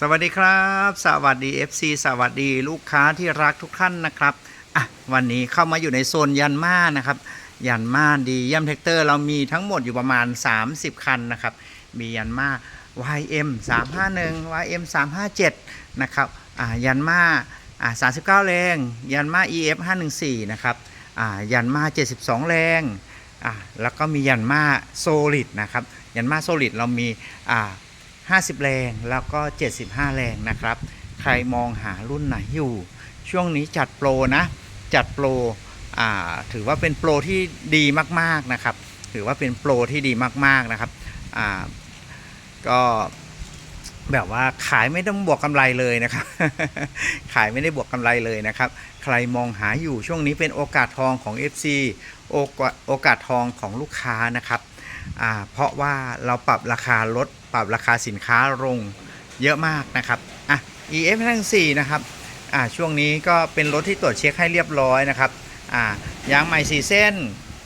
สวัสดีครับ สวัสดี FC สวัสดีลูกค้าที่รักทุกท่านนะครับอะวันนี้เข้ามาอยู่ในโซนยันมานะครับ ยันมาดีเยี่ยมแท็กเตอร์เรามีทั้งหมดอยู่ประมาณ 30 คันนะครับ มียันมา YM 351 YM 357นะครับอ่ายันมาอ่า39 แรง ยันมา EF 514นะครับอ่ายันมา 72 แรงอ่าแล้วก็มียันมาโซลิดนะครับ ยันมาโซลิดเรามีอ่า 50 แรงแล้วก็ 75 แรงนะครับ ใครมองหารุ่นไหนอยู่ ช่วงนี้จัดโปรนะ จัดโปรถือว่าเป็นโปรที่ดีมากๆนะครับ ถือว่าเป็นโปรที่ดีมากๆนะครับก็แบบว่าขายไม่ต้องบวกกำไรเลยนะครับ ขายไม่ได้บวกกำไรเลยนะครับ ใครมองหาอยู่ช่วงนี้เป็นโอกาสทองของ FC โอกาสโอกาสทองของลูกค้านะครับ เพราะว่าเราปรับราคาลดปรับราคาสินค้าลงเยอะมากนะครับอะ EF ทั้ง4นะครับอ่าช่วงนี้ก็เป็นรถที่ตรวจเช็คให้เรียบร้อยนะครับอ่ายางใหม่4เส้น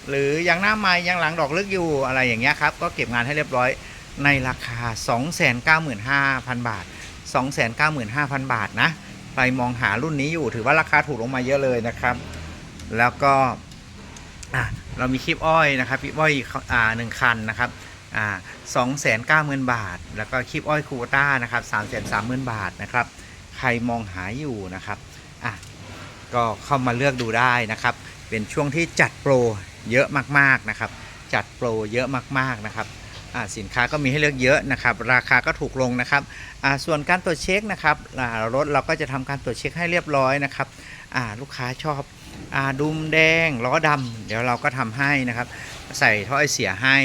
หรือยางหน้าใหม่ยางหลังดอกลึกอยู่อะไรอย่างเงี้ยครับก็เก็บงานให้เรียบร้อยในราคา 295,000 บาท 295,000 บาทนะใครมองหารุ่นนี้อยู่ถือว่าราคาถูกลงมาเยอะเลยนะครับ แล้วก็อะ เรามีคลิปอ้อยนะครับคลิปอ้อยอ่าหนึ่งคันนะครับอ่าสองแสนเก้าหมื่นบาท แล้วก็คลิปอ้อยคูต้านะครับสามแสนสามหมื่นบาทนะครับใครมองหาอยู่นะครับอะก็เข้ามาเลือกดูได้นะครับ เป็นช่วงที่จัดโปรเยอะมากๆนะครับ จัดโปรเยอะมากๆนะครับอ่าสินค้าก็มีให้เลือกเยอะนะครับ ราคาก็ถูกลงนะครับอ่าส่วนการตรวจเช็คนะครับอ่ารถเราก็จะทำการตรวจเช็คให้เรียบร้อยนะครับอ่าลูกค้าชอบ ดุมแดงล้อดำเดี๋ยวเราก็ทำให้นะครับ ใส่ท่อไอเสียให้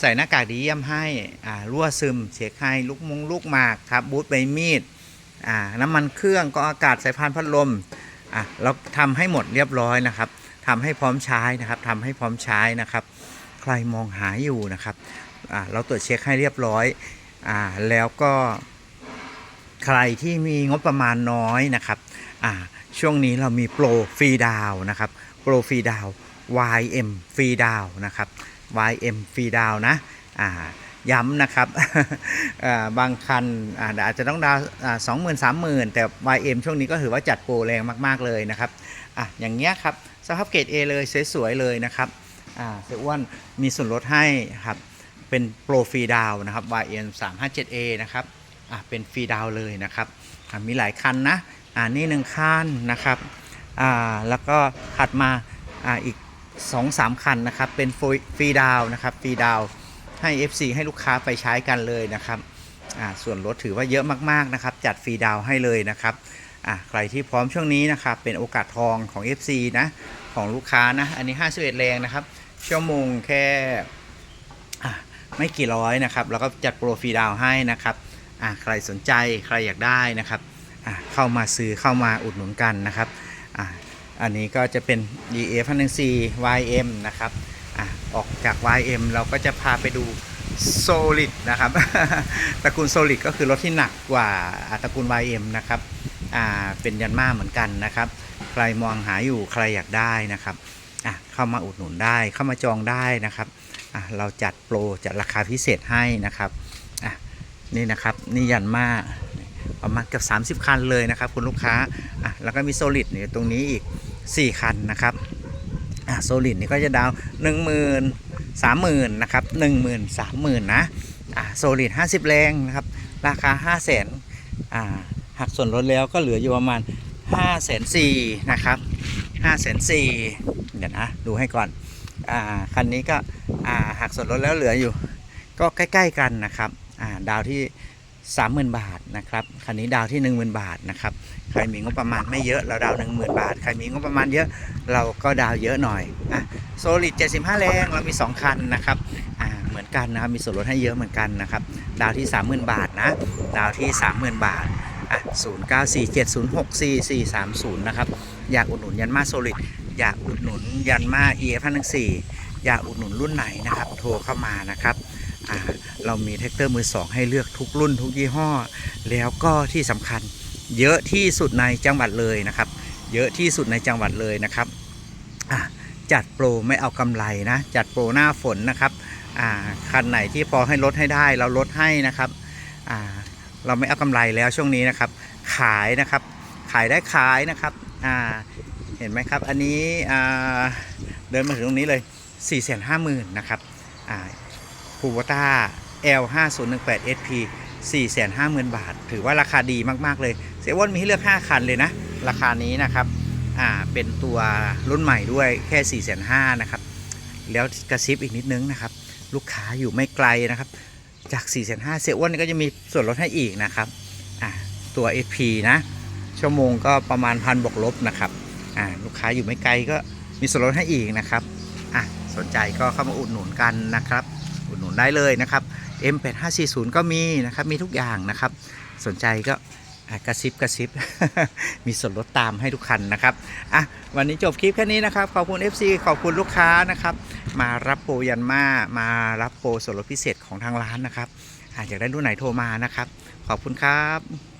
ใส่หน้ากากดีเยี่ยมให้รั่วซึมเช็คให้ลูกมงลูกหมากครับบูทใบมีดน้ำมันเครื่องกรองอากาศสายพานพัดลมเราทำให้หมดเรียบร้อยนะครับทำให้พร้อมใช้นะครับทำให้พร้อมใช้นะครับ ใครมองหาอยู่นะครับเราตรวจเช็คให้เรียบร้อยอแล้วก็ ใครที่มีงบประมาณน้อยนะครับช่วงนี้เรามีโปรฟรีดาวนะครับ โปรฟรีดาว YM ฟรีดาวนะครับ YM ฟรีดาวนะย้ำนะครับบางคันอาจจะต้องดาวสองหมื่นสามหมื่นแต่ YM ช่วงนี้ก็ถือว่าจัดโปรแรงมาก ๆ เลยนะครับอะอย่างเงี้ยครับสภาพเกรด A เลยสวย ๆ เลยนะครับอ่าเสียอ้วนมีส่วนลดให้ครับเป็นโปรฟรีดาวนะครับ YM 357A นะครับ อะเป็นฟรีดาวเลยนะครับมีหลายคันนะอ่านี่หนึ่งคันนะครับอ่าแล้วก็ถัดมาอ่าอีก 2 3 คันนะครับเป็นฟรีดาวนะครับฟรีดาวให้ FC ให้ลูกค้าไปใช้กันเลยนะครับอ่าส่วนลดถือว่าเยอะมากๆนะครับจัดฟรีดาวให้เลยนะครับอ่าใครที่พร้อมช่วงนี้นะครับเป็นโอกาสทองของ FC นะของลูกค้านะอันนี้51แรงนะครับชั่วโมงแค่ไม่กี่ร้อยนะครับแล้วก็จัดโปรฟรีดาวให้นะครับ อะใครสนใจใครอยากได้นะครับอะเข้ามาซื้อเข้ามาอุดหนุนกันนะครับอะอันนี้ก็จะเป็น DF 1 4 YM นะครับอะออกจาก YM เราก็จะพาไปดู Solid นะครับ ตระกูล Solid ก็คือรถที่หนักกว่าตระกูล YM นะครับอ่าเป็นยันมาเหมือนกันนะครับ ใครมองหาอยู่ใครอยากได้นะครับอะเข้ามาอุดหนุนได้เข้ามาจองได้นะครับอะเราจัดโปรจัดราคาพิเศษให้นะครับ นี่นะครับนี่ยันมาประมาณเกือบ30 คันเลยนะครับ คุณลูกค้าอะแล้วก็มีโซลิดเนี่ยตรงนี้อีก 4 คันนะครับอะโซลิดนี่ก็จะดาว1 0 0 0 0 30,000นะครับ10,000 30,000นะอะโซลิด50แรงนะครับราคา5 0 0 0 0 0อ่าหักส่วนลดแล้วก็เหลืออยู่ประมาณ5 4 0 0 0นะครับ5 4 0 0 0เดี๋ยวนะดูให้ก่อนอ่าคันนี้ก็อ่าหักส่วนลดแล้วเหลืออยู่ ก็ใกล้ ๆ กันนะครับ ดาวที่ 30,000 บาทนะครับคันนี้ดาวที่ 10,000 บาทนะครับใครมีงบประมาณไม่เยอะเราดาว 10,000 บาท ใครมีงบประมาณเยอะเราก็ดาวเยอะหน่อยอะโซลิด75 แรงเรามี 2 คันนะครับอ่าเหมือนกันนะครับมีส่วนลดให้เยอะเหมือนกันนะครับดาวที่ 30,000 บาทนะดาวที่ 30,000 บาทอะ0947064430 นะครับอยากอุดหนุนยันมาโซลิดอยากอุดหนุนยันมา EF 114อยากอุดหนุนรุ่นไหนนะครับ โทรเข้ามานะครับ เรามีแท็กเตอร์มือสองให้เลือกทุกรุ่นทุกยี่ห้อ แล้วก็ที่สำคัญเยอะที่สุดในจังหวัดเลยนะครับ เยอะที่สุดในจังหวัดเลยนะครับจัดโปรไม่เอากำไรนะ จัดโปรหน้าฝนนะครับคันไหนที่พอให้ลดให้ได้เราลดให้นะครับเราไม่เอากำไรแล้วช่วงนี้นะครับ ขายนะครับ ขายได้ขายนะครับเห็นไหมครับ อันนี้เดินมาถึงตรงนี้เลย4 5 0 0 0 0นะครับ คูโบต้า L 5 0 1 8 SP 4 5 0 0 0 0 บาท ถือว่าราคาดีมาก ๆ เลยเซเว่นมีให้เลือก 5 คันเลยนะ ราคานี้นะครับอ่าเป็นตัวรุ่นใหม่ด้วยแค่ 4 5 0 0 0นะครับ แล้วกระซิบอีกนิดนึงนะครับ ลูกค้าอยู่ไม่ไกลนะครับ จาก 4 5 0 0 0เซเว่นก็จะมีส่วนลดให้อีกนะครับอ่าตัว SP นะ ชั่วโมงก็ประมาณพันบวกลบนะครับอ่าลูกค้าอยู่ไม่ไกลก็มีส่วนลดให้อีกนะครับอะสนใจก็เข้ามาอุดหนุนกันนะครับ ได้เลยนะครับ M8540 ก็มีนะครับมีทุกอย่างนะครับ สนใจก็กระซิบกระซิบ มีส่วนลดตามให้ทุกคันนะครับอะวันนี้จบคลิปแค่นี้นะครับ ขอบคุณ FC ขอบคุณลูกค้านะครับ มารับโปรยันมามารับโปรส่วนลดพิเศษของทางร้านนะครับอาจจะได้รุ่นไหนโทรมานะครับ ขอบคุณครับ